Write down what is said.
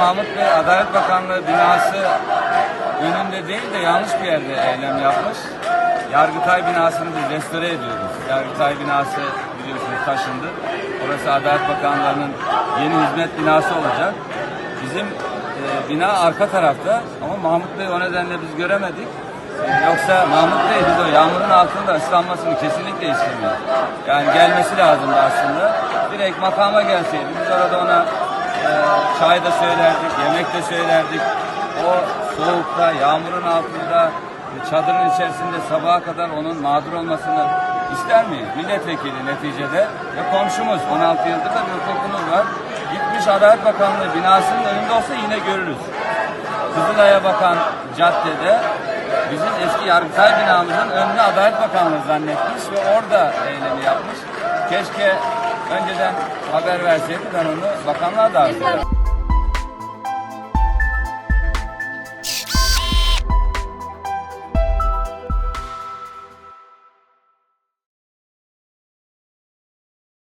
Mahmut Bey Adalet Bakanlığı binası önünde değil de yanlış bir yerde eylem yapmış. Yargıtay binasını biz restore ediyoruz. Yargıtay binası biliyorsunuz taşındı. Orası Adalet Bakanlığı'nın yeni hizmet binası olacak. Bizim e, bina arka tarafta ama Mahmut Bey o nedenle biz göremedik. Yoksa Mahmut Bey biz o yağmurun altında ıslanmasını kesinlikle istemiyoruz. Yani gelmesi lazımdı aslında. Direkt makama gelseydi biz orada ona çay da söylerdik, yemek de söylerdik. O soğukta, yağmurun altında, çadırın içerisinde sabaha kadar onun mağdur olmasını ister miyiz? Milletvekili neticede ve komşumuz 16 yıldır da bir hukukumuz var. Gitmiş Adalet Bakanlığı binasının önünde olsa yine görürüz. Kızılay'a bakan caddede bizim eski Yargıtay binamızın önüne Adalet Bakanlığı zannetmiş ve orada eylemi yapmış. Keşke önceden haber verseydi ben onu bakanlığa davet ederim.